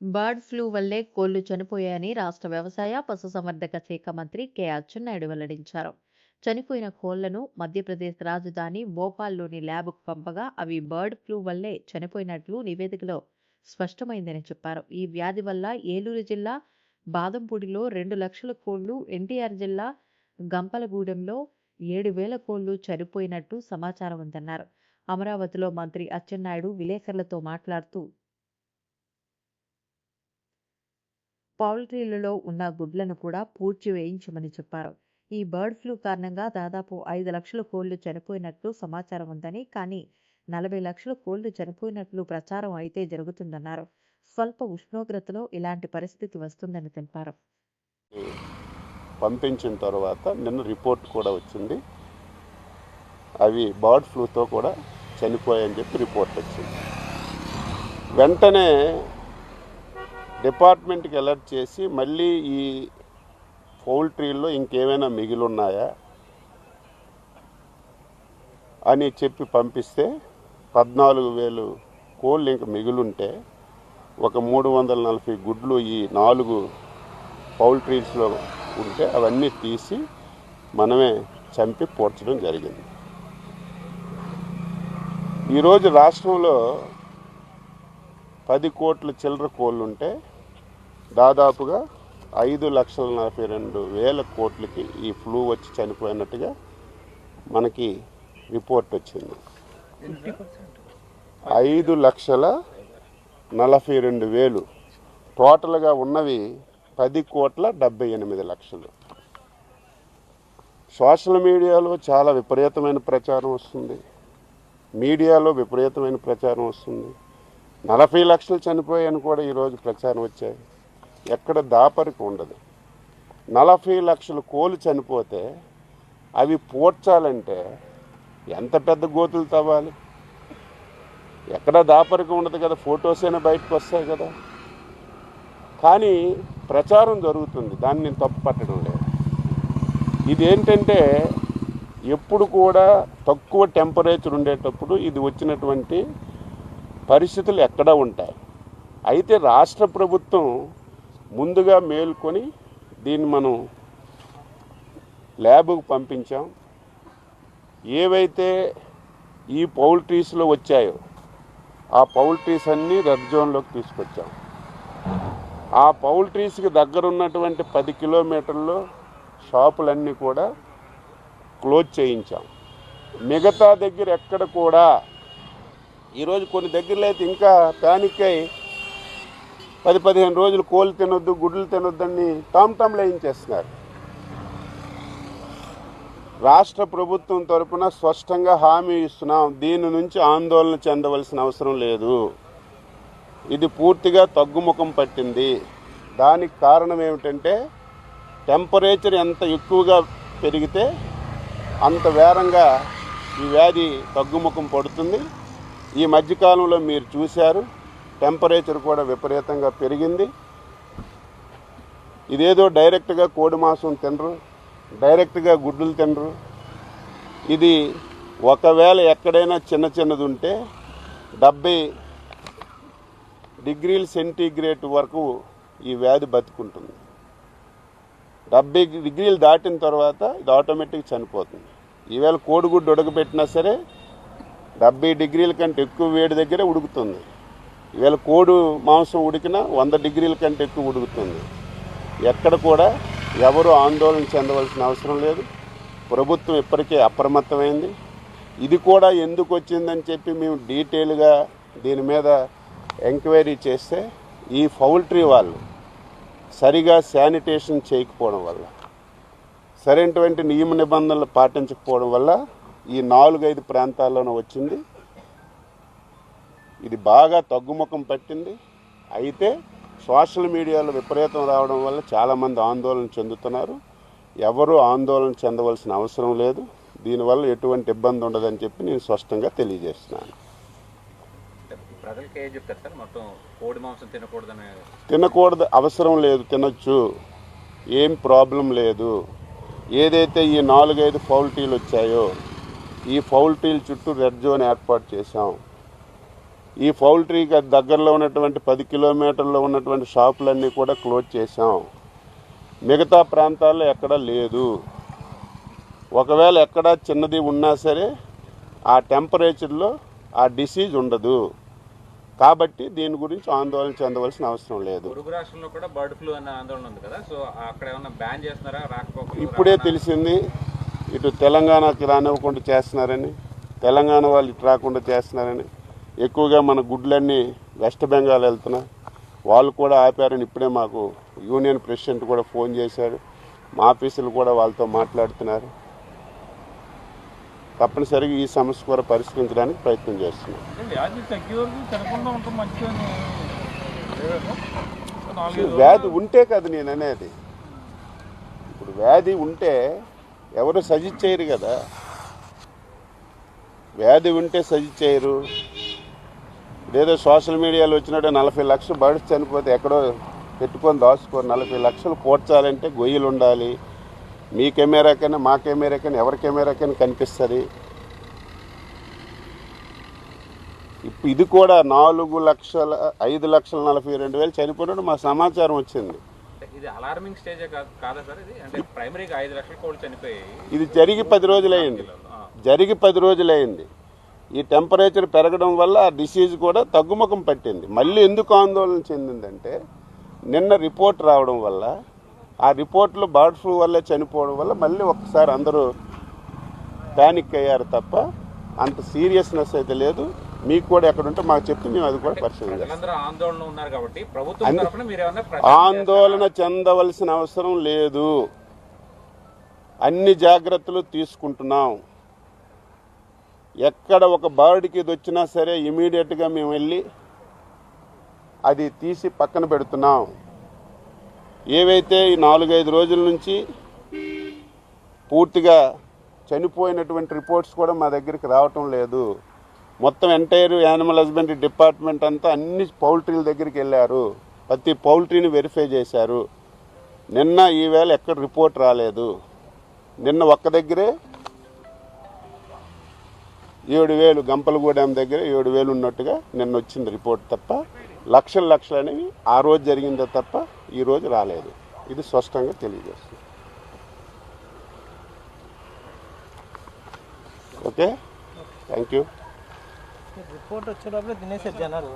Bird flu వల్లే కోళ్ళు చనిపోయాయని రాష్ట్ర వ్యవసాయ, పశుసంవర్ధక శాఖ మంత్రి కె. అచ్చెన్నాయుడు వెల్లడించారు. చనిపోయిన కోళ్ళను మధ్యప్రదేశ్ రాజధాని భోపాల్‌లోని ల్యాబ్‌కు పంపగా అవి బర్డ్ ఫ్లూ వల్లే చనిపోయినట్లు నివేదికలో స్పష్టమైందని చెప్పారు. ఈ వ్యాధి వల్ల ఏలూరు జిల్లా బాదంపూడిలో రెండు లక్షల కోళ్ళు, ఎన్టీఆర్ జిల్లా గంపలగూడెంలో ఏడు వేల కోళ్ళు చనిపోయినట్టు సమాచారం ఉందన్నారు. అమరావతిలో మంత్రి అచ్చెన్నాయుడు విలేకరులతో మాట్లాడుతూ పౌల్ట్రీలలో ఉన్న గుడ్లను కూడా పూడ్చి వేయించమని చెప్పారు. ఈ బర్డ్ ఫ్లూ కారణంగా దాదాపు ఐదు లక్షల కోళ్ళు చనిపోయినట్లు సమాచారం ఉందని, కానీ నలభై లక్షల కోళ్ళు చనిపోయినట్లు ప్రచారం అయితే జరుగుతుందన్నారు. స్వల్ప ఉష్ణోగ్రతలో ఇలాంటి పరిస్థితి వస్తుందని తెలిపారు. పంపించిన తర్వాత నిన్న రిపోర్ట్ కూడా వచ్చింది అవి బర్డ్ ఫ్లూతో కూడా చనిపోయాయని చెప్పి రిపోర్ట్ వచ్చింది వెంటనే డిపార్ట్మెంట్కి అలర్ట్ చేసి మళ్ళీ ఈ పౌల్ట్రీల్లో ఇంకేమైనా మిగిలిన్నాయా అని చెప్పి పంపిస్తే పద్నాలుగు వేలు కోళ్ళు ఇంక మిగులుంటే ఒక మూడు వందల నలభై గుడ్లు ఈ నాలుగు పౌల్ట్రీస్లో ఉంటే అవన్నీ తీసి మనమే చంపి పూడ్చడం జరిగింది. ఈరోజు రాష్ట్రంలో పది కోట్ల చిల్లర కోళ్ళు ఉంటే దాదాపుగా ఐదు లక్షల నలభై రెండు వేల కోట్లకి ఈ ఫ్లూ వచ్చి చనిపోయినట్టుగా మనకి రిపోర్ట్ వచ్చింది. ఐదు లక్షల నలభై రెండు వేలు. టోటల్గా ఉన్నవి పది కోట్ల డెబ్బై ఎనిమిది లక్షలు. సోషల్ మీడియాలో చాలా విపరీతమైన ప్రచారం వస్తుంది. మీడియాలో విపరీతమైన ప్రచారం వస్తుంది. నలభై లక్షలు చనిపోయాయని కూడా ఈరోజు ప్రచారం వచ్చాయి. ఎక్కడ దాపరికి ఉండదు. నలభై లక్షల కోళ్ళు చనిపోతే అవి పూడ్చాలంటే ఎంత పెద్ద గోతులు తవ్వాలి? ఎక్కడ దాపరికి ఉండదు కదా ఫొటోస్ అయినా బయటకు వస్తాయి కదా. కానీ ప్రచారం జరుగుతుంది దాన్ని నేను తప్పు పట్టడం లేదు. ఇదేంటంటే ఎప్పుడు కూడా తక్కువ టెంపరేచర్ ఉండేటప్పుడు ఇది వచ్చినటువంటి పరిస్థితులు ఎక్కడ ఉంటాయి. అయితే రాష్ట్ర ప్రభుత్వం ముందుగా మేల్కొని దీన్ని మనం ల్యాబ్కు పంపించాం. ఏవైతే ఈ పౌల్ట్రీస్లో వచ్చాయో ఆ పౌల్ట్రీస్ అన్నీ రెడ్ జోన్లోకి తీసుకొచ్చాం. ఆ పౌల్ట్రీస్కి దగ్గర ఉన్నటువంటి పది కిలోమీటర్లో షాపులన్నీ కూడా క్లోజ్ చేయించాం. మిగతా దగ్గర ఎక్కడ కూడా ఈరోజు కొన్ని దగ్గరలో అయితే ఇంకా ప్యానిక్ అయి పది పదిహేను రోజులు కోళ్ళు తినొద్దు గుడ్లు తినొద్దని టామ్ టామ్లు వేయించేస్తున్నారు రాష్ట్ర ప్రభుత్వం తరపున స్పష్టంగా హామీ ఇస్తున్నాం దీని నుంచి ఆందోళన చెందవలసిన అవసరం లేదు. ఇది పూర్తిగా తగ్గుముఖం పట్టింది. దానికి కారణం ఏమిటంటే టెంపరేచర్ ఎంత ఎక్కువగా పెరిగితే అంత వేరంగా ఈ వ్యాధి తగ్గుముఖం పడుతుంది. ఈ మధ్యకాలంలో మీరు చూశారు టెంపరేచర్ కూడా విపరీతంగా పెరిగింది. ఇదేదో డైరెక్ట్గా కోడి మాంసం తినరు డైరెక్ట్గా గుడ్డులు తినరు. ఇది ఒకవేళ ఎక్కడైనా చిన్న చిన్నది ఉంటే డెబ్బై డిగ్రీల సెంటీగ్రేడ్ వరకు ఈ వ్యాధి బతుకుంటుంది. డెబ్బై డిగ్రీలు దాటిన తర్వాత ఇది ఆటోమేటిక్ చనిపోతుంది. ఈవేళ కోడిగుడ్డు ఉడకబెట్టినా సరే డెబ్బై డిగ్రీల కంటే ఎక్కువ వేడి దగ్గరే ఉడుకుతుంది. ఇవాళ కోడి మాంసం ఉడికినా వంద డిగ్రీల కంటే ఎక్కువ ఉడుకుతుంది. ఎక్కడ కూడా ఎవరు ఆందోళన చెందవలసిన అవసరం లేదు. ప్రభుత్వం ఇప్పటికే అప్రమత్తమైంది. ఇది కూడా ఎందుకు వచ్చిందని చెప్పి మేము డీటెయిల్గా దీని మీద ఎంక్వైరీ చేస్తే ఈ పౌల్ట్రీ వాళ్ళు సరిగా శానిటేషన్ చేయకపోవడం వల్ల సరైనటువంటి నియమ నిబంధనలు పాటించకపోవడం వల్ల ఈ నాలుగైదు ప్రాంతాల్లోనూ వచ్చింది. ఇది బాగా తగ్గుముఖం పట్టింది. అయితే సోషల్ మీడియాలో విపరీతం రావడం వల్ల చాలామంది ఆందోళన చెందుతున్నారు. ఎవరు ఆందోళన చెందవలసిన అవసరం లేదు. దీనివల్ల ఎటువంటి ఇబ్బంది ఉండదని చెప్పి నేను స్పష్టంగా తెలియజేస్తున్నాను. తినకూడదు అవసరం లేదు తినొచ్చు. ఏం ప్రాబ్లం లేదు. ఏదైతే ఈ నాలుగైదు పౌల్టీలు వచ్చాయో ఈ పౌల్టీల చుట్టూ రెడ్ జోన్ ఏర్పాటు చేశాం. ఈ పౌల్ట్రీకి దగ్గరలో ఉన్నటువంటి పది కిలోమీటర్లో ఉన్నటువంటి షాపులన్నీ కూడా క్లోజ్ చేశాం. మిగతా ప్రాంతాల్లో ఎక్కడా లేదు. ఒకవేళ ఎక్కడ చిన్నది ఉన్నా సరే ఆ టెంపరేచర్లో ఆ డిసీజ్ ఉండదు. కాబట్టి దీని గురించి ఆందోళన చెందవలసిన అవసరం లేదు. పొరుగు రాష్ట్రంలో కూడా బర్డ్ ఫ్లూ అనే ఆందోళన ఉంది కదా సో అక్కడ ఏమన్నా బ్యాన్ చేస్తున్నారా రాకపోకలు ఇప్పుడే? తెలిసింది ఇటు తెలంగాణకి రానివ్వకుండా చేస్తున్నారని తెలంగాణ వాళ్ళు ఇటు రాకుండా చేస్తున్నారని. ఎక్కువగా మన గుడ్లన్నీ వెస్ట్ బెంగాల్ వెళ్తున్నాయి వాళ్ళు కూడా ఆపారని ఇప్పుడే మాకు యూనియన్ ప్రెసిడెంట్ కూడా ఫోన్ చేశారు. మా ఆఫీసులు కూడా వాళ్ళతో మాట్లాడుతున్నారు. తప్పనిసరిగా ఈ సమస్య కూడా పరిష్కరించడానికి ప్రయత్నం చేస్తున్నాం. వ్యాధి ఉంటే కదా నేను అనేది. ఇప్పుడు వ్యాధి ఉంటే ఎవరు సజెస్ట్ చేయరు కదా. వ్యాధి ఉంటే సజెస్ట్ చేయరు. ఇదేదో సోషల్ మీడియాలో వచ్చినట్టు నలభై లక్షలు బర్డ్స్ చనిపోతే ఎక్కడో పెట్టుకొని దాచుకోరు. నలభై లక్షలు పోడ్చాలంటే గొయ్యలు ఉండాలి. మీ కెమెరాకైనా మా కెమెరాకైనా ఎవరి కెమెరాకైనా కనిపిస్తుంది. ఇప్పుడు ఇది కూడా నాలుగు లక్షల ఐదు లక్షల నలభై రెండు వేలు చనిపోయినట్టు మా సమాచారం వచ్చింది. ఇది అలార్మింగ్ స్టేజ్ కాదా సార్ ఇది? అంటే ప్రైమరీగా ఐదు లక్షల కోళ్ళు చనిపోయాయి ఇది జరిగి పది రోజులైంది జరిగి పది రోజులైంది ఈ టెంపరేచర్ పెరగడం వల్ల ఆ డిసీజ్ కూడా తగ్గుముఖం పట్టింది. మళ్ళీ ఎందుకు ఆందోళన చెందిందంటే నిన్న రిపోర్ట్ రావడం వల్ల ఆ రిపోర్ట్లో బర్డ్ ఫ్లూ వల్లే చనిపోవడం వల్ల మళ్ళీ ఒక్కసారి అందరూ ప్యానిక్ అయ్యారు తప్ప అంత సీరియస్నెస్ అయితే లేదు. మీకు కూడా ఎక్కడ ఉంటే మాకు చెప్తే మేము అది కూడా ప్రచారం ఆందోళన చెందవలసిన అవసరం లేదు. అన్ని జాగ్రత్తలు తీసుకుంటున్నాం. ఎక్కడ ఒక బర్డ్కి ఇది వచ్చినా సరే ఇమీడియట్గా మేము వెళ్ళి అది తీసి పక్కన పెడుతున్నాం. ఏవైతే ఈ నాలుగైదు రోజుల నుంచి పూర్తిగా చనిపోయినటువంటి రిపోర్ట్స్ కూడా మా దగ్గరికి రావటం లేదు. మొత్తం ఎంటైర్ యానిమల్ హస్బెండరీ డిపార్ట్మెంట్ అంతా అన్ని పౌల్ట్రీల దగ్గరికి వెళ్ళారు. ప్రతి పౌల్ట్రీని వెరిఫై చేశారు. నిన్న ఈవేళ ఎక్కడ రిపోర్ట్ రాలేదు. నిన్న ఒక్క దగ్గరే ఏడు వేలు గంపలగూడెం దగ్గర ఏడు వేలు ఉన్నట్టుగా నిన్న వచ్చింది రిపోర్ట్ తప్ప లక్షల లక్షలు అనేవి ఆ రోజు జరిగిందే తప్ప ఈ రోజు రాలేదు. ఇది స్పష్టంగా తెలియజేస్తుంది. ఓకే? థ్యాంక్ యూ రిపోర్ట్ వచ్చేటప్పుడు తినేసారు జనాలు.